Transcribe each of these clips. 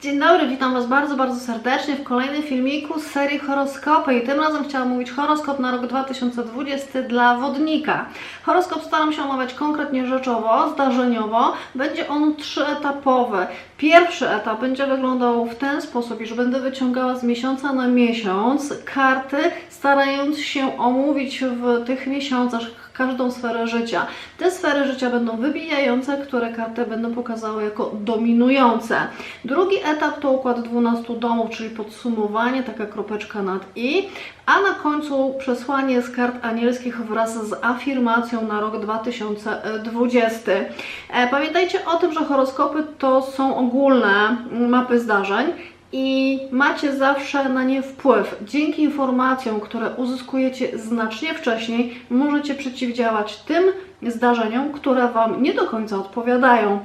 Dzień dobry, witam Was bardzo, bardzo serdecznie w kolejnym filmiku z serii horoskopy i tym razem chciałam mówić horoskop na rok 2020 dla wodnika. Horoskop staram się omawiać konkretnie rzeczowo, zdarzeniowo. Będzie on trzyetapowy. Pierwszy etap będzie wyglądał w ten sposób, iż będę wyciągała z miesiąca na miesiąc karty, starając się omówić w tych miesiącach każdą sferę życia. Te sfery życia będą wybijające, które karty będą pokazały jako dominujące. Drugi etap to układ 12 domów, czyli podsumowanie, taka kropeczka nad i, a na końcu przesłanie z kart anielskich wraz z afirmacją na rok 2020. E, Pamiętajcie o tym, że horoskopy to są ogólne mapy zdarzeń i macie zawsze na nie wpływ. Dzięki informacjom, które uzyskujecie znacznie wcześniej, możecie przeciwdziałać tym zdarzeniom, które Wam nie do końca odpowiadają.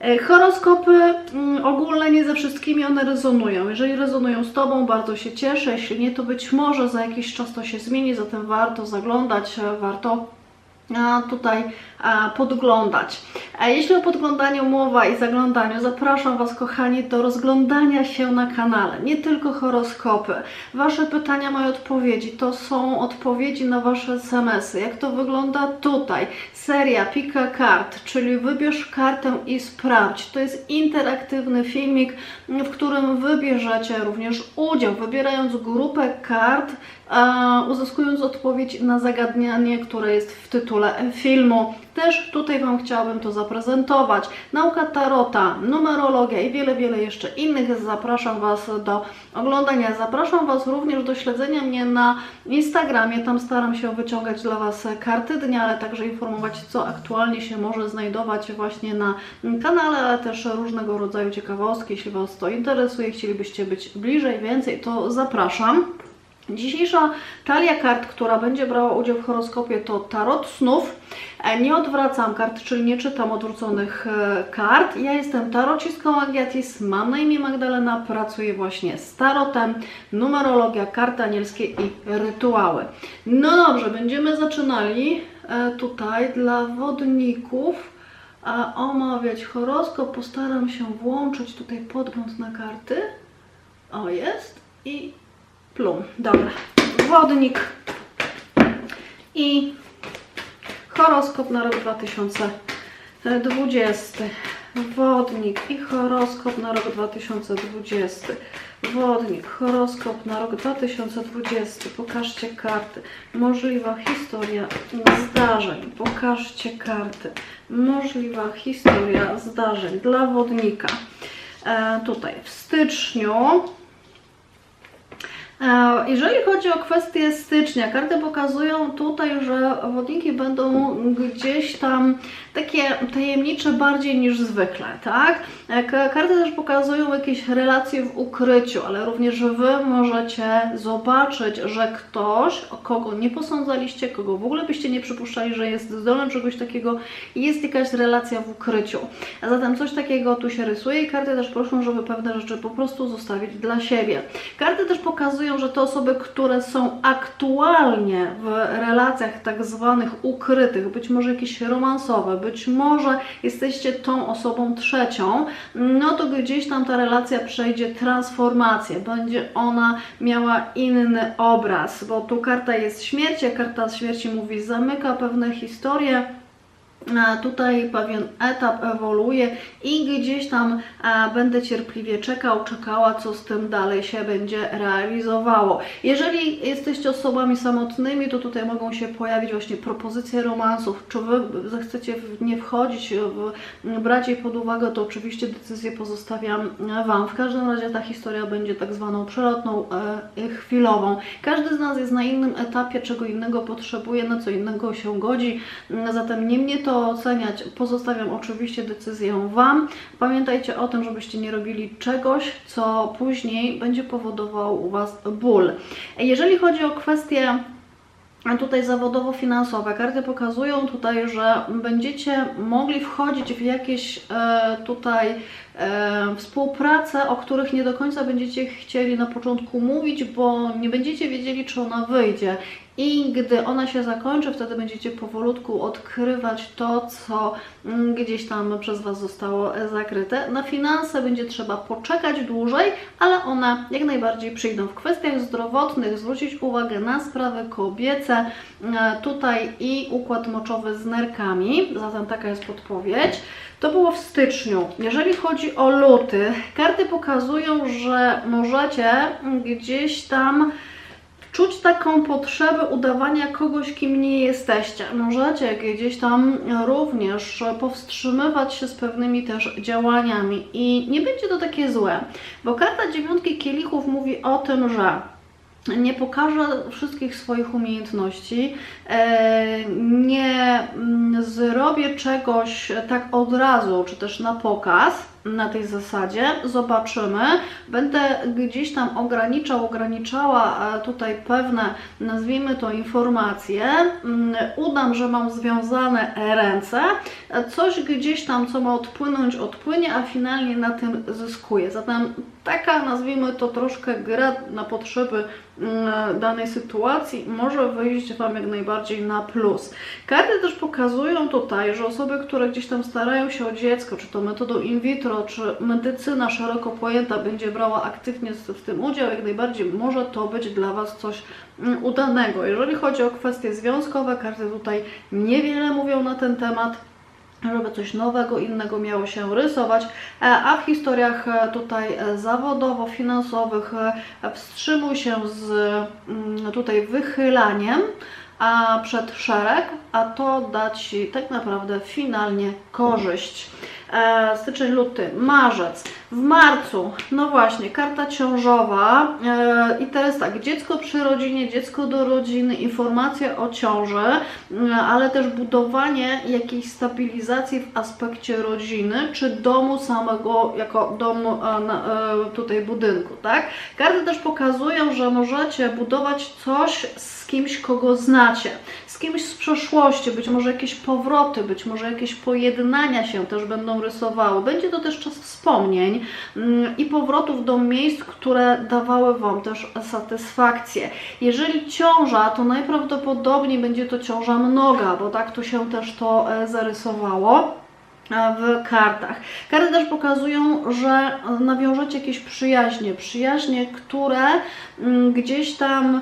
E, Horoskopy mm, ogólne nie ze wszystkimi one rezonują. Jeżeli rezonują z Tobą, bardzo się cieszę. Jeśli nie, to być może za jakiś czas to się zmieni, zatem warto zaglądać, warto tutaj podglądać. Jeśli o podglądaniu mowa i zaglądaniu, zapraszam Was, kochani, do rozglądania się na kanale. Nie tylko horoskopy. Wasze pytania, moje odpowiedzi to są odpowiedzi na Wasze SMS-y. Jak to wygląda tutaj? Seria Pika Kart, czyli wybierz kartę i sprawdź. To jest interaktywny filmik, w którym wybierzecie również udział, wybierając grupę kart, uzyskując odpowiedź na zagadnienie, które jest w tytule filmu. Też tutaj Wam chciałabym to zaprezentować. Nauka tarota, numerologia i wiele, wiele jeszcze innych. Zapraszam Was do oglądania. Zapraszam Was również do śledzenia mnie na Instagramie. Tam staram się wyciągać dla Was karty dnia, ale także informować, co aktualnie się może znajdować właśnie na kanale, ale też różnego rodzaju ciekawostki. Jeśli Was to interesuje, chcielibyście być bliżej, więcej, to zapraszam. Dzisiejsza talia kart, która będzie brała udział w horoskopie, to tarot snów. E, Nie odwracam kart, czyli nie czytam odwróconych e, kart. Ja jestem tarocistką Agiatis, mam na imię Magdalena, pracuję właśnie z tarotem, numerologia, karty anielskie i rytuały. No dobrze, będziemy zaczynali e, tutaj dla wodników omawiać horoskop. Postaram się włączyć tutaj podgląd na karty. O, jest. I plum. Dobra. Wodnik i horoskop na rok 2020. Wodnik i horoskop na rok 2020. Wodnik, horoskop na rok 2020. Pokażcie karty. Możliwa historia zdarzeń. Pokażcie karty. Możliwa historia zdarzeń dla wodnika. E, tutaj w styczniu Jeżeli chodzi o kwestię stycznia, karty pokazują tutaj, że wodniki będą gdzieś tam takie tajemnicze bardziej niż zwykle, tak? Karty też pokazują jakieś relacje w ukryciu, ale również Wy możecie zobaczyć, że ktoś, kogo nie posądzaliście, kogo w ogóle byście nie przypuszczali, że jest zdolny czegoś takiego, jest jakaś relacja w ukryciu. A zatem coś takiego tu się rysuje i karty też proszą, żeby pewne rzeczy po prostu zostawić dla siebie. Karty też pokazują, że te osoby, które są aktualnie w relacjach tak zwanych ukrytych, być może jakieś romansowe, być może jesteście tą osobą trzecią, no to gdzieś tam ta relacja przejdzie transformację, będzie ona miała inny obraz, bo tu karta jest śmierci, a karta śmierci mówi zamyka pewne historie, tutaj pewien etap ewoluuje i gdzieś tam będę cierpliwie czekał, czekała, co z tym dalej się będzie realizowało. Jeżeli jesteście osobami samotnymi, to tutaj mogą się pojawić właśnie propozycje romansów. Czy Wy zechcecie nie wchodzić, w, brać je pod uwagę, to oczywiście decyzję pozostawiam e, Wam. W każdym razie ta historia będzie tak zwaną przelotną, e, chwilową. Każdy z nas jest na innym etapie, czego innego potrzebuje, na co innego się godzi, zatem nie mnie to oceniać, pozostawiam oczywiście decyzję Wam. Pamiętajcie o tym, żebyście nie robili czegoś, co później będzie powodowało u Was ból. Jeżeli chodzi o kwestię a tutaj zawodowo-finansowe. Karty pokazują tutaj, że będziecie mogli wchodzić w jakieś e, tutaj e, współprace, o których nie do końca będziecie chcieli na początku mówić, bo nie będziecie wiedzieli, czy ona wyjdzie. I gdy ona się zakończy, wtedy będziecie powolutku odkrywać to, co mm, gdzieś tam przez Was zostało zakryte. Na finanse będzie trzeba poczekać dłużej, ale one jak najbardziej przyjdą. W kwestiach zdrowotnych zwrócić uwagę na sprawy kobiece, e, tutaj i układ moczowy z nerkami, zatem taka jest podpowiedź. To było w styczniu. Jeżeli chodzi o luty, karty pokazują, że możecie gdzieś tam czuć taką potrzebę udawania kogoś, kim nie jesteście. Możecie gdzieś tam również powstrzymywać się z pewnymi też działaniami i nie będzie to takie złe, bo karta dziewiątki kielichów mówi o tym, że nie pokażę wszystkich swoich umiejętności, e, nie mm, zrobię czegoś tak od razu, czy też na pokaz, na tej zasadzie. Zobaczymy. Będę gdzieś tam ograniczał, ograniczała e, tutaj pewne, nazwijmy to, informacje. Mm, Udam, że mam związane ręce. E, Coś gdzieś tam, co ma odpłynąć, odpłynie, a finalnie na tym zyskuję. Zatem taka, nazwijmy to, troszkę gra na potrzeby mm, danej sytuacji może wyjść Wam jak najbardziej na plus. Karty też pokazują tutaj, że osoby, które gdzieś tam starają się o dziecko, czy to metodą in vitro, czy medycyna szeroko pojęta będzie brała aktywnie w tym udział, jak najbardziej może to być dla Was coś mm, udanego. Jeżeli chodzi o kwestie związkowe, karty tutaj niewiele mówią na ten temat żeby coś nowego, innego miało się rysować, E, a w historiach e, tutaj e, zawodowo-finansowych wstrzymuj się z mm, tutaj wychylaniem a przed szereg, a to da Ci tak naprawdę finalnie korzyść. E, styczeń, luty, marzec. W marcu, no właśnie, karta ciążowa e, i teraz tak, dziecko przy rodzinie, dziecko do rodziny, informacja o ciąży, e, ale też budowanie jakiejś stabilizacji w aspekcie rodziny, czy domu samego, jako domu e, e, tutaj budynku, tak? Karty też pokazują, że możecie budować coś z kimś, kogo znacie, z kimś z przeszłości, być może jakieś powroty, być może jakieś pojednania się też będą rysowały. Będzie to też czas wspomnień mm, i powrotów do miejsc, które dawały Wam też satysfakcję. Jeżeli ciąża, to najprawdopodobniej będzie to ciąża mnoga, bo tak tu się też to e, zarysowało w kartach. Karty też pokazują, że nawiążecie jakieś przyjaźnie, przyjaźnie, które mm, gdzieś tam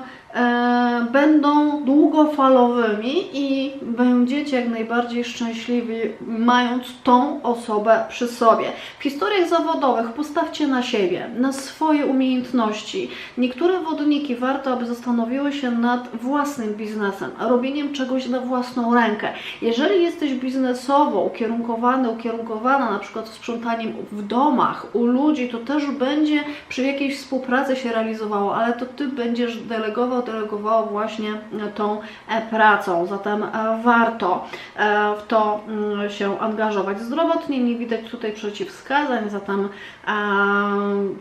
będą długofalowymi i będziecie jak najbardziej szczęśliwi, mając tą osobę przy sobie. W historiach zawodowych postawcie na siebie, na swoje umiejętności. Niektóre wodniki warto, aby zastanowiły się nad własnym biznesem, robieniem czegoś na własną rękę. Jeżeli jesteś biznesowo ukierunkowany, ukierunkowana na przykład sprzątaniem w domach, u ludzi, to też będzie przy jakiejś współpracy się realizowało, ale to Ty będziesz delegował, delegowało właśnie tą e, pracą. Zatem e, warto e, w to mm, się angażować. Zdrowotnie nie widać tutaj przeciwwskazań, zatem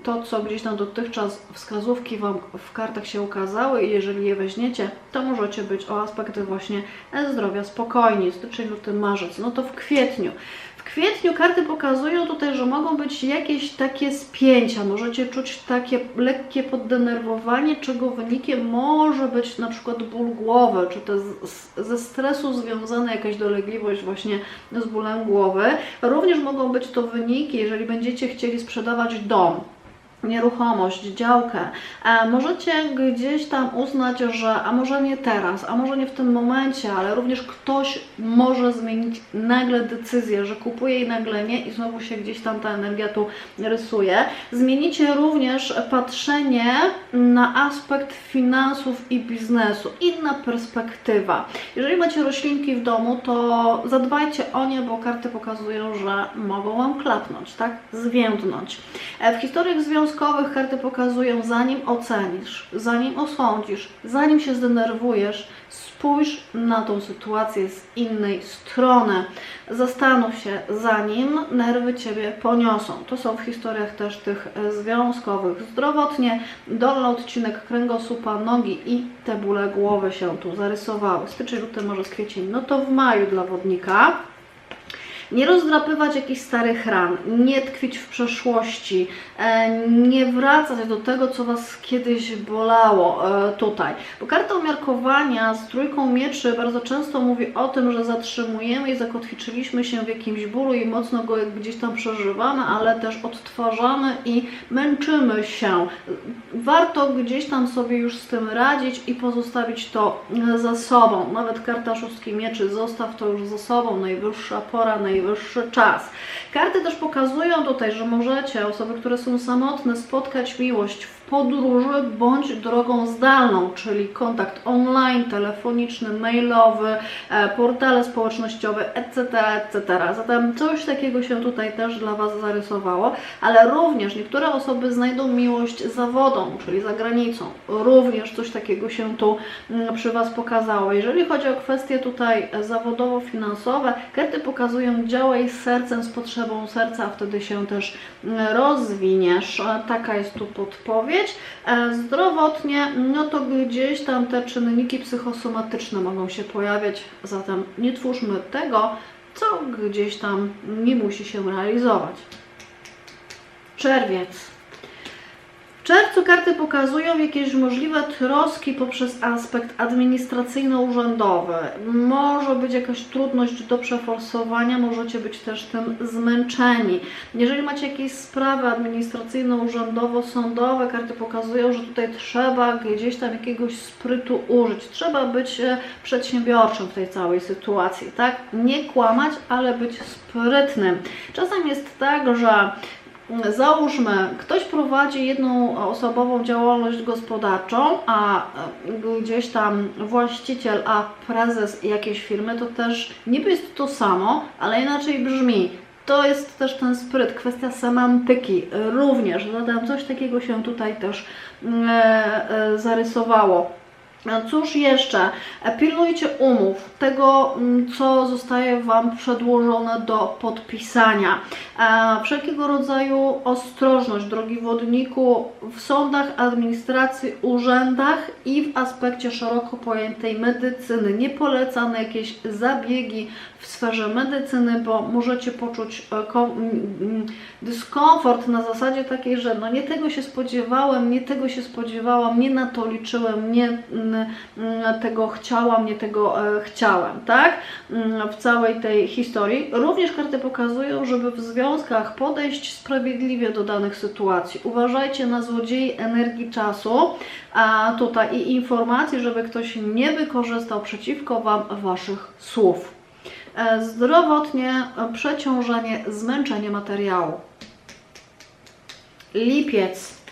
to, co gdzieś tam dotychczas wskazówki Wam w kartach się ukazały i jeżeli je weźmiecie, to możecie być o aspekty właśnie zdrowia spokojni. Styczeń, luty, marzec. No to w kwietniu. Kwietniu karty pokazują tutaj, że mogą być jakieś takie spięcia, możecie czuć takie lekkie poddenerwowanie, czego wynikiem może być na przykład ból głowy, czy to ze stresu związana jakaś dolegliwość właśnie z bólem głowy. Również mogą być to wyniki, jeżeli będziecie chcieli sprzedawać dom nieruchomość, działkę, e, możecie gdzieś tam uznać, że a może nie teraz, a może nie w tym momencie, ale również ktoś może zmienić nagle decyzję, że kupuje i nagle nie i znowu się gdzieś tam ta energia tu rysuje. Zmienicie również patrzenie na aspekt finansów i biznesu, inna perspektywa. Jeżeli macie roślinki w domu, to zadbajcie o nie, bo karty pokazują, że mogą Wam klapnąć, tak? Zwiędnąć. E, W historiach związkowych karty pokazują, zanim ocenisz, zanim osądzisz, zanim się zdenerwujesz, spójrz na tą sytuację z innej strony. Zastanów się, zanim nerwy Ciebie poniosą. To są w historiach też tych związkowych. Zdrowotnie dolny odcinek kręgosłupa, nogi i te bóle głowy się tu zarysowały. Styczeń, luty, może kwiecień. No to w maju dla wodnika. Nie rozdrapywać jakichś starych ran, nie tkwić w przeszłości, e, nie wracać do tego, co Was kiedyś bolało e, tutaj. Bo karta umiarkowania z trójką mieczy bardzo często mówi o tym, że zatrzymujemy i zakotwiczyliśmy się w jakimś bólu i mocno go gdzieś tam przeżywamy, ale też odtwarzamy i męczymy się. Warto gdzieś tam sobie już z tym radzić i pozostawić to e, za sobą. Nawet karta szóstki mieczy, zostaw to już za sobą, najwyższa pora, najwyższy czas. Karty też pokazują tutaj, że możecie, osoby, które są samotne, spotkać miłość w podróży bądź drogą zdalną, czyli kontakt online, telefoniczny, mailowy, e, portale społecznościowe, etc., etc. Zatem coś takiego się tutaj też dla Was zarysowało, ale również niektóre osoby znajdą miłość za wodą, czyli za granicą. Również coś takiego się tu mm, przy Was pokazało. Jeżeli chodzi o kwestie tutaj zawodowo-finansowe, karty pokazują działaj z sercem, z potrzebą serca, a wtedy się też mm, rozwiniesz. E, Taka jest tu podpowiedź. E, Zdrowotnie, no to gdzieś tam te czynniki psychosomatyczne mogą się pojawiać, zatem nie twórzmy tego, co gdzieś tam nie musi się realizować. Czerwiec. Czerwcu karty pokazują jakieś możliwe troski poprzez aspekt administracyjno-urzędowy. Może być jakaś trudność do przeforsowania, możecie być też tym zmęczeni. Jeżeli macie jakieś sprawy administracyjno-urzędowo-sądowe, karty pokazują, że tutaj trzeba gdzieś tam jakiegoś sprytu użyć. Trzeba być e, przedsiębiorczym w tej całej sytuacji, tak? Nie kłamać, ale być sprytnym. Czasem jest tak, że Załóżmy, ktoś prowadzi jedną osobową działalność gospodarczą, a e, gdzieś tam właściciel, a prezes jakiejś firmy, to też niby jest to samo, ale inaczej brzmi. To jest też ten spryt, kwestia semantyki również. Zatem coś takiego się tutaj też mm, e, e, zarysowało. Cóż jeszcze? Pilnujcie umów, tego mm, co zostaje Wam przedłożone do podpisania. Wszelkiego rodzaju ostrożność, drogi wodniku, w sądach, administracji, urzędach i w aspekcie szeroko pojętej medycyny. Nie polecane jakieś zabiegi w sferze medycyny, bo możecie poczuć e, dyskomfort na zasadzie takiej, że no nie tego się spodziewałem, nie tego się spodziewałam, nie na to liczyłem, nie tego chciałam, nie tego e, chciałem, tak? W całej tej historii. Również karty pokazują, żeby w związkach podejść sprawiedliwie do danych sytuacji. Uważajcie na złodziei energii czasu a tutaj i informacji, żeby ktoś nie wykorzystał przeciwko Wam Waszych słów. E, zdrowotnie przeciążenie, zmęczenie materiału. Lipiec.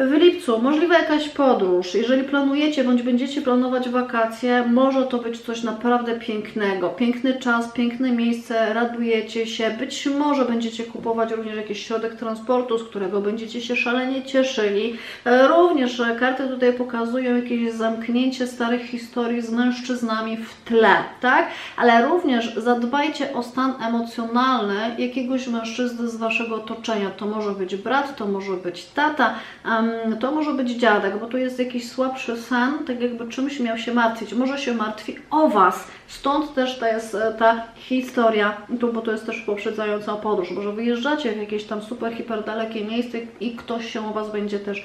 W lipcu możliwa jakaś podróż. Jeżeli planujecie bądź będziecie planować wakacje, może to być coś naprawdę pięknego. Piękny czas, piękne miejsce, radujecie się. Być może będziecie kupować również jakiś środek transportu, z którego będziecie się szalenie cieszyli. E, również karty tutaj pokazują jakieś zamknięcie starych historii z mężczyznami w tle, tak? Ale również zadbajcie o stan emocjonalny jakiegoś mężczyzny z Waszego otoczenia. To może być brat, to może być tata, to może być dziadek, bo tu jest jakiś słabszy sen, tak jakby czymś miał się martwić. Może się martwi o Was. Stąd też to jest e, ta historia, bo to jest też poprzedzająca podróż. Może wyjeżdżacie w jakieś tam super, hiper dalekie miejsce i ktoś się o Was będzie też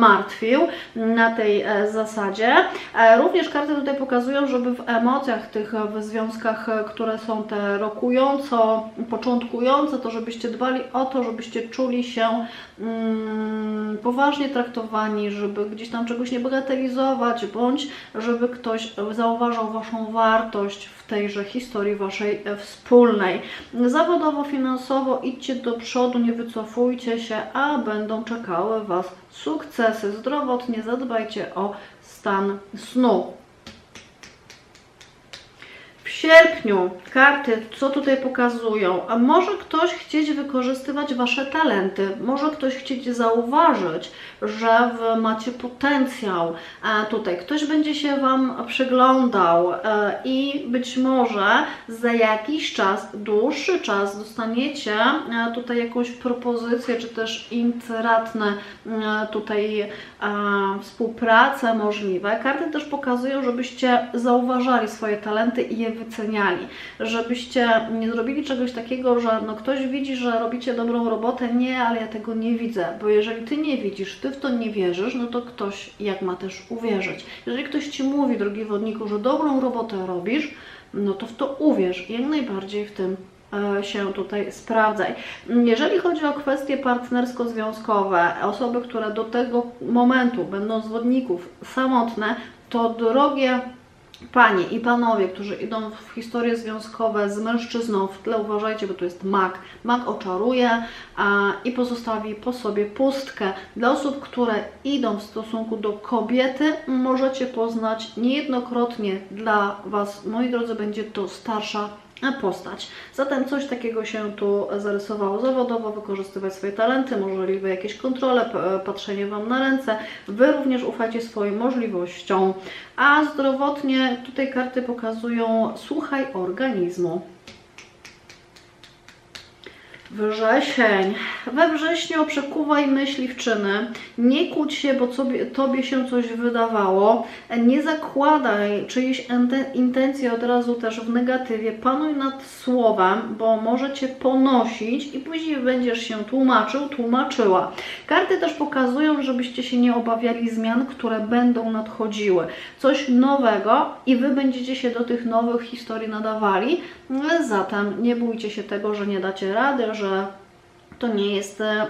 martwił na tej e, zasadzie. E, również karty tutaj pokazują, żeby w emocjach tych, w związkach, które są te rokująco, początkujące, to żebyście dbali o to, żebyście czuli się mm, poważnie traktowani, żeby gdzieś tam czegoś nie bagatelizować, bądź żeby ktoś zauważał Waszą wartość w tejże historii Waszej e, wspólnej. Zawodowo, finansowo idźcie do przodu, nie wycofujcie się, a będą czekały Was sukcesy. Zdrowotnie zadbajcie o stan snu sierpniu karty, co tutaj pokazują? A może ktoś chcieć wykorzystywać Wasze talenty, może ktoś chcieć zauważyć, że macie potencjał. A tutaj ktoś będzie się Wam przyglądał e, i być może za jakiś czas, dłuższy czas dostaniecie e, tutaj jakąś propozycję, czy też intratne e, tutaj współprace możliwe. Karty też pokazują, żebyście zauważali swoje talenty i je wyceniali, żebyście nie zrobili czegoś takiego, że no ktoś widzi, że robicie dobrą robotę, nie, ale ja tego nie widzę, bo jeżeli ty nie widzisz, ty w to nie wierzysz, no to ktoś jak ma też uwierzyć. Jeżeli ktoś ci mówi, drogi wodniku, że dobrą robotę robisz, no to w to uwierz, jak najbardziej w tym e, się tutaj sprawdzaj. Jeżeli chodzi o kwestie partnersko-związkowe, osoby, które do tego momentu będą z wodników samotne, to drogie Panie i panowie, którzy idą w historie związkowe z mężczyzną, w tle uważajcie, bo to jest mak. Mak oczaruje a, i pozostawi po sobie pustkę. Dla osób, które idą w stosunku do kobiety, możecie poznać niejednokrotnie dla Was, moi drodzy, będzie to starsza postać. Zatem coś takiego się tu zarysowało zawodowo, wykorzystywać swoje talenty, możliwe jakieś kontrole, p- patrzenie Wam na ręce. Wy również ufajcie swoim możliwościom. A zdrowotnie tutaj karty pokazują słuchaj organizmu. Wrzesień. We wrześniu przekuwaj myśli w czyny. Nie kłóć się, bo sobie, tobie się coś wydawało. Nie zakładaj czyjejś intencji od razu też w negatywie. Panuj nad słowem, bo może cię ponosić i później będziesz się tłumaczył, tłumaczyła. Karty też pokazują, żebyście się nie obawiali zmian, które będą nadchodziły. Coś nowego i wy będziecie się do tych nowych historii nadawali. Zatem nie bójcie się tego, że nie dacie rady, że to nie jest e,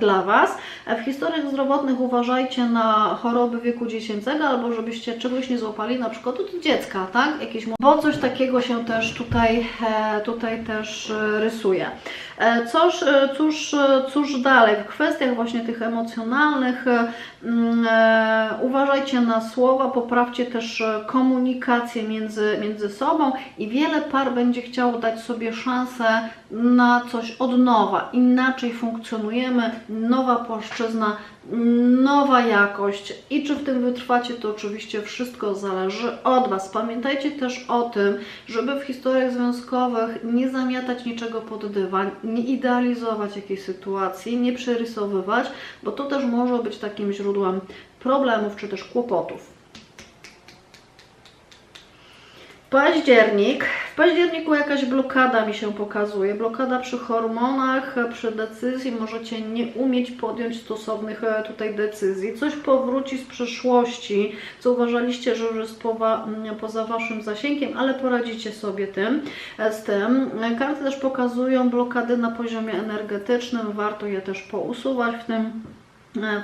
dla Was. W historiach zdrowotnych uważajcie na choroby wieku dziecięcego, albo żebyście czegoś nie złapali, na przykład od dziecka, tak? Jakieś, bo coś takiego się też tutaj, e, tutaj też e, rysuje. E, Cóż, e, cóż, e, cóż dalej? W kwestiach właśnie tych emocjonalnych e, e, uważajcie na słowa, poprawcie też e, komunikację między, między sobą i wiele par będzie chciało dać sobie szansę na coś od nowa. Inaczej funkcjonujemy, nowa płaszczyzna, nowa jakość i czy w tym wytrwacie, to oczywiście wszystko zależy od Was. Pamiętajcie też o tym, żeby w historiach związkowych nie zamiatać niczego pod dywan, nie idealizować jakiejś sytuacji, nie przerysowywać, bo to też może być takim źródłem problemów czy też kłopotów. Październik. W październiku jakaś blokada mi się pokazuje. Blokada przy hormonach, przy decyzji. Możecie nie umieć podjąć stosownych e, tutaj decyzji. Coś powróci z przeszłości, co uważaliście, że już jest poza, poza Waszym zasięgiem, ale poradzicie sobie tym, e, z tym. E, Karty też pokazują blokady na poziomie energetycznym. Warto je też pousuwać w tym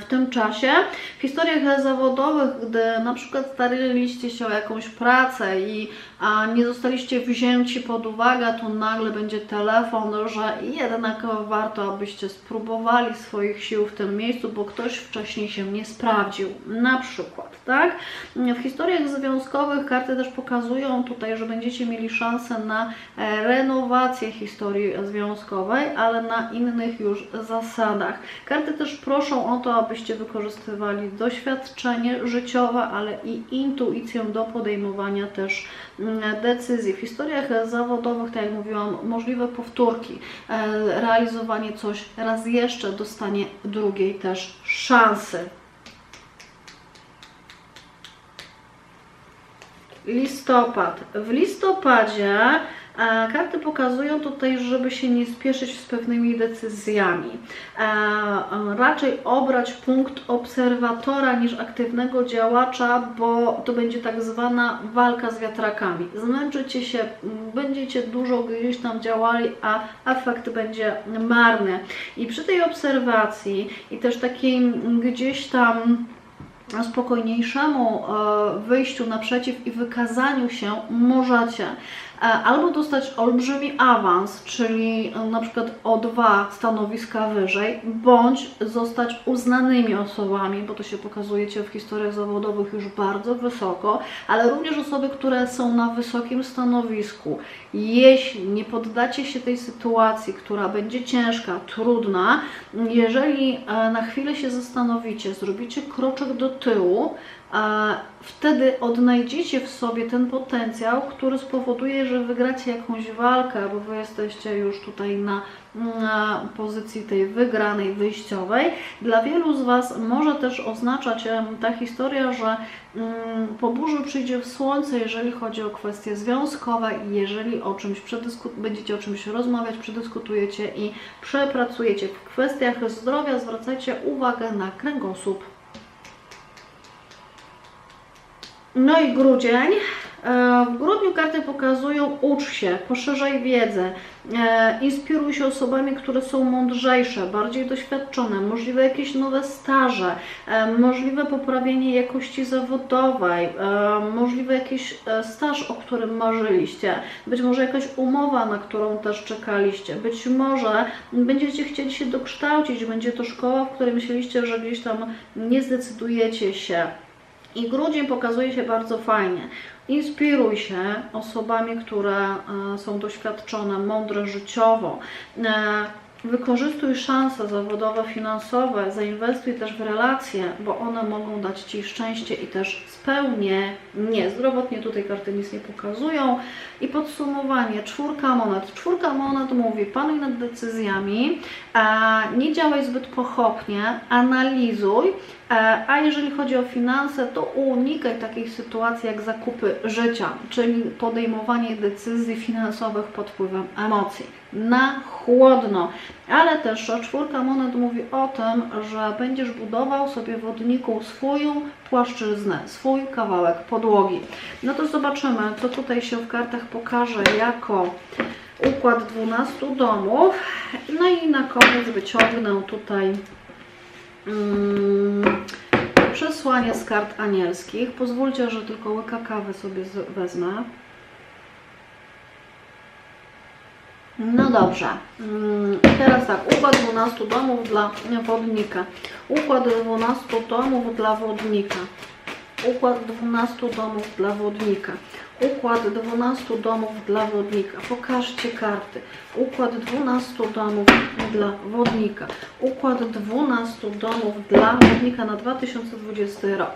w tym czasie. W historiach zawodowych, gdy na przykład staraliście się o jakąś pracę i a nie zostaliście wzięci pod uwagę, to nagle będzie telefon, że jednak warto, abyście spróbowali swoich sił w tym miejscu, bo ktoś wcześniej się nie sprawdził. Na przykład, tak? W historiach związkowych karty też pokazują tutaj, że będziecie mieli szansę na e, renowację historii związkowej, ale na innych już zasadach. Karty też proszą o to, abyście wykorzystywali doświadczenie życiowe, ale i intuicję do podejmowania też mm, decyzji. W historiach zawodowych, tak jak mówiłam, możliwe powtórki, e, realizowanie coś raz jeszcze, dostanie drugiej też szansy. Listopad. W listopadzie karty pokazują tutaj, żeby się nie spieszyć z pewnymi decyzjami. Raczej obrać punkt obserwatora niż aktywnego działacza, bo to będzie tak zwana walka z wiatrakami. Zmęczycie się, będziecie dużo gdzieś tam działali, a efekt będzie marny. I przy tej obserwacji i też takim gdzieś tam spokojniejszemu e, wyjściu naprzeciw i wykazaniu się możecie albo dostać olbrzymi awans, czyli e, na przykład o dwa stanowiska wyżej, bądź zostać uznanymi osobami, bo to się pokazujecie w historiach zawodowych już bardzo wysoko, ale również osoby, które są na wysokim stanowisku. Jeśli nie poddacie się tej sytuacji, która będzie ciężka, trudna, jeżeli e, na chwilę się zastanowicie, zrobicie kroczek do tyłu, a wtedy odnajdziecie w sobie ten potencjał, który spowoduje, że wygracie jakąś walkę, bo wy jesteście już tutaj na, na pozycji tej wygranej, wyjściowej. Dla wielu z Was może też oznaczać ta historia, że mm, po burzy przyjdzie w słońce, jeżeli chodzi o kwestie związkowe jeżeli o czymś będziecie o czymś rozmawiać, przedyskutujecie i przepracujecie. W kwestiach zdrowia zwracajcie uwagę na kręgosłup. No i grudzień. E, W grudniu karty pokazują ucz się, poszerzaj wiedzę, e, inspiruj się osobami, które są mądrzejsze, bardziej doświadczone, możliwe jakieś nowe staże, e, możliwe poprawienie jakości zawodowej, możliwe jakiś staż, o którym marzyliście, być może jakaś umowa, na którą też czekaliście, być może będziecie chcieli się dokształcić, będzie to szkoła, w której myśleliście, że gdzieś tam nie zdecydujecie się. I grudzień pokazuje się bardzo fajnie. Inspiruj się osobami, które e, są doświadczone, mądre życiowo. E, Wykorzystuj szanse zawodowe, finansowe, zainwestuj też w relacje, bo one mogą dać Ci szczęście i też spełnienie. Zdrowotnie tutaj karty nic nie pokazują. I podsumowanie, czwórka monet. Czwórka monet mówi, panuj nad decyzjami, nie działaj zbyt pochopnie, analizuj, A jeżeli chodzi o finanse, to unikaj takich sytuacji jak zakupy życia, czyli podejmowanie decyzji finansowych pod wpływem emocji. Na chłodno. Ale też czwórka monet mówi o tym, że będziesz budował sobie wodniku swoją płaszczyznę, swój kawałek podłogi. No to zobaczymy, co tutaj się w kartach pokaże jako układ 12 domów. No i na koniec wyciągnę tutaj Mm, przesłanie z kart anielskich. Pozwólcie, że tylko łyka kawy sobie wezmę. No dobrze. Mm, Teraz tak, układ 12 domów dla wodnika. Układ 12 domów dla wodnika. Układ 12 domów dla wodnika. Układ 12 domów dla wodnika. Pokażcie karty. Układ 12 domów dla wodnika. Układ 12 domów dla wodnika na 2020 rok.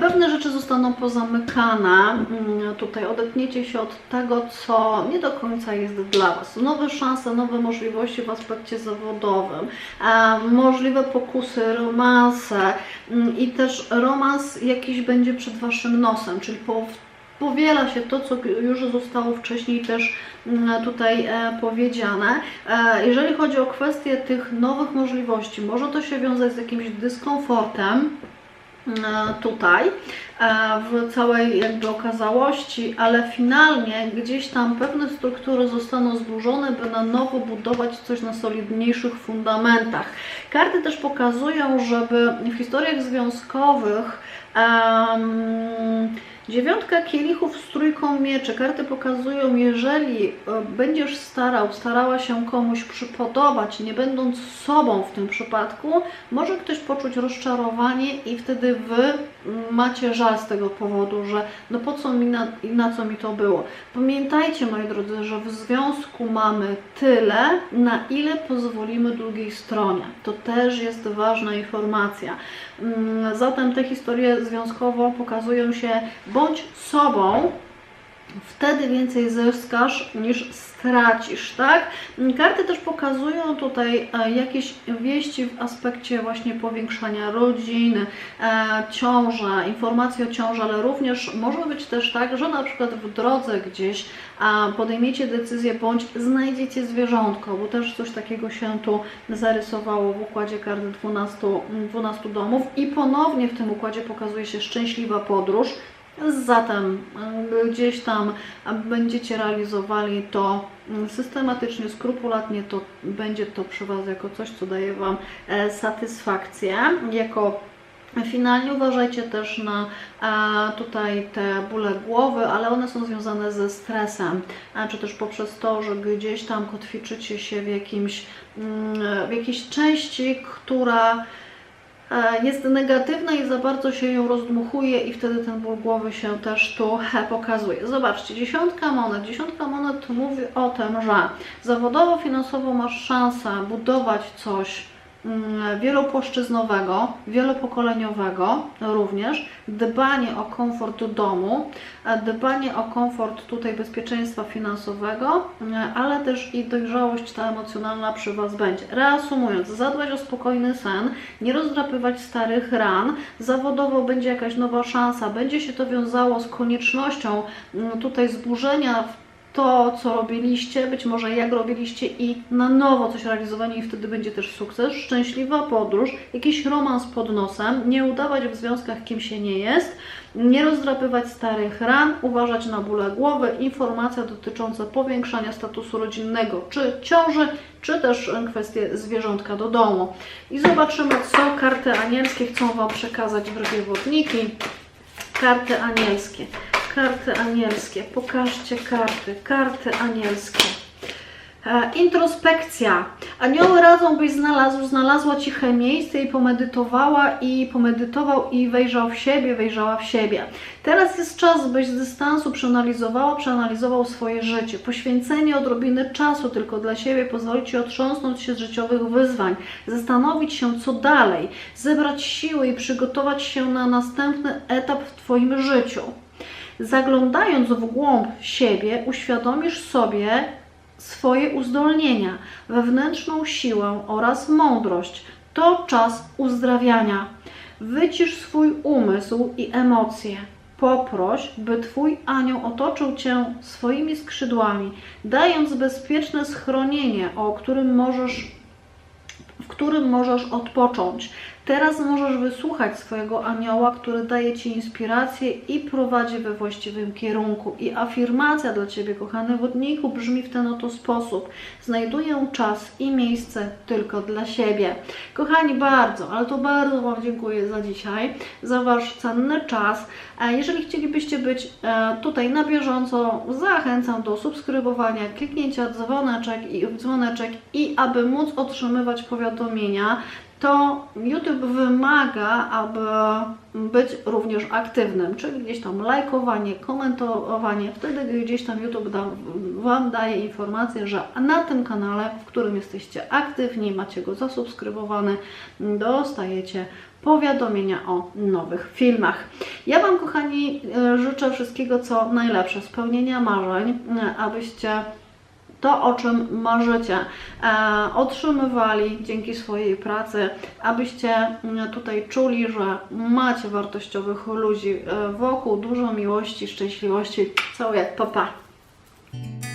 Pewne rzeczy zostaną pozamykane. Mm, Tutaj odetniecie się od tego, co nie do końca jest dla Was. Nowe szanse, nowe możliwości w aspekcie zawodowym, możliwe pokusy, romanse mm, i też romans jakiś będzie przed Waszym nosem, czyli po, powiela się to, co już zostało wcześniej też mm, tutaj e, powiedziane. E, jeżeli chodzi o kwestię tych nowych możliwości, może to się wiązać z jakimś dyskomfortem, tutaj e, w całej jakby okazałości, ale finalnie gdzieś tam pewne struktury zostaną zburzone, by na nowo budować coś na solidniejszych fundamentach. Karty też pokazują, żeby w historiach związkowych em, Dziewiątka kielichów z trójką mieczy. Karty pokazują, jeżeli e, będziesz starał, starała się komuś przypodobać, nie będąc sobą w tym przypadku, może ktoś poczuć rozczarowanie i wtedy wy macie żal z tego powodu, że no po co mi na, i na co mi to było. Pamiętajcie, moi drodzy, że w związku mamy tyle, na ile pozwolimy drugiej stronie. To też jest ważna informacja. Mm, Zatem te historie związkowo pokazują się bądź sobą, wtedy więcej zyskasz niż stracisz, tak? Karty też pokazują tutaj e, jakieś wieści w aspekcie właśnie powiększania rodziny, e, ciąża, informacje o ciąży, ale również może być też tak, że na przykład w drodze gdzieś podejmiecie decyzję bądź znajdziecie zwierzątko, bo też coś takiego się tu zarysowało w układzie kart 12, 12 domów i ponownie w tym układzie pokazuje się szczęśliwa podróż, Zatem y, gdzieś tam będziecie realizowali to y, systematycznie, skrupulatnie, to będzie to przy Was jako coś, co daje Wam e, satysfakcję. Jako Finalnie uważajcie też na e, tutaj te bóle głowy, ale one są związane ze stresem, a czy też poprzez to, że gdzieś tam kotwiczycie się w, jakimś, mm, w jakiejś części, która e, jest negatywna i za bardzo się ją rozdmuchuje i wtedy ten ból głowy się też tu e, pokazuje. Zobaczcie, dziesiątka monet. Dziesiątka monet mówi o tym, że zawodowo, finansowo masz szansę budować coś wielopłaszczyznowego, wielopokoleniowego również, dbanie o komfort domu, dbanie o komfort tutaj bezpieczeństwa finansowego, e, ale też i dojrzałość ta emocjonalna przy Was będzie. Reasumując, zadbać o spokojny sen, nie rozdrapywać starych ran, zawodowo będzie jakaś nowa szansa, będzie się to wiązało z koniecznością mm, tutaj zburzenia w to, co robiliście, być może jak robiliście i na nowo coś realizowanie i wtedy będzie też sukces, szczęśliwa podróż, jakiś romans pod nosem, nie udawać w związkach kim się nie jest, nie rozdrapywać starych ran, uważać na bóle głowy, informacja dotycząca powiększania statusu rodzinnego, czy ciąży, czy też kwestie zwierzątka do domu. I zobaczymy, co karty anielskie chcą Wam przekazać, drogie wodniki. Karty anielskie. Karty anielskie. Pokażcie karty. Karty anielskie. E, introspekcja. Anioły radzą, byś znalazł, znalazła ciche miejsce i pomedytowała i pomedytował i wejrzał w siebie, wejrzała w siebie. Teraz jest czas, byś z dystansu przeanalizowała, przeanalizował swoje życie. Poświęcenie odrobiny czasu tylko dla siebie pozwoli Ci otrząsnąć się z życiowych wyzwań, zastanowić się, co dalej, zebrać siły i przygotować się na następny etap w Twoim życiu. Zaglądając w głąb siebie, uświadomisz sobie swoje uzdolnienia, wewnętrzną siłę oraz mądrość. To czas uzdrawiania. Wycisz swój umysł i emocje. Poproś, by Twój anioł otoczył Cię swoimi skrzydłami, dając bezpieczne schronienie, o którym możesz w którym możesz odpocząć. Teraz możesz wysłuchać swojego anioła, który daje Ci inspirację i prowadzi we właściwym kierunku. I afirmacja dla Ciebie, kochany wodniku, brzmi w ten oto sposób. Znajduję czas i miejsce tylko dla siebie. Kochani, bardzo, ale to bardzo Wam dziękuję za dzisiaj, za Wasz cenny czas. A Jeżeli chcielibyście być e, tutaj na bieżąco, zachęcam do subskrybowania, kliknięcia dzwoneczek i dzwoneczek i aby móc otrzymywać powiadomienia, to YouTube wymaga, aby być również aktywnym, czyli gdzieś tam lajkowanie, komentowanie. Wtedy gdzieś tam YouTube da, Wam daje informację, że na tym kanale, w którym jesteście aktywni, macie go zasubskrybowany, dostajecie powiadomienia o nowych filmach. Ja Wam, kochani, e, życzę wszystkiego co najlepsze, spełnienia marzeń, e, abyście to, o czym marzycie, e, otrzymywali dzięki swojej pracy, abyście mm, tutaj czuli, że macie wartościowych ludzi e, wokół, dużo miłości, szczęśliwości. Całuję, papa. Pa.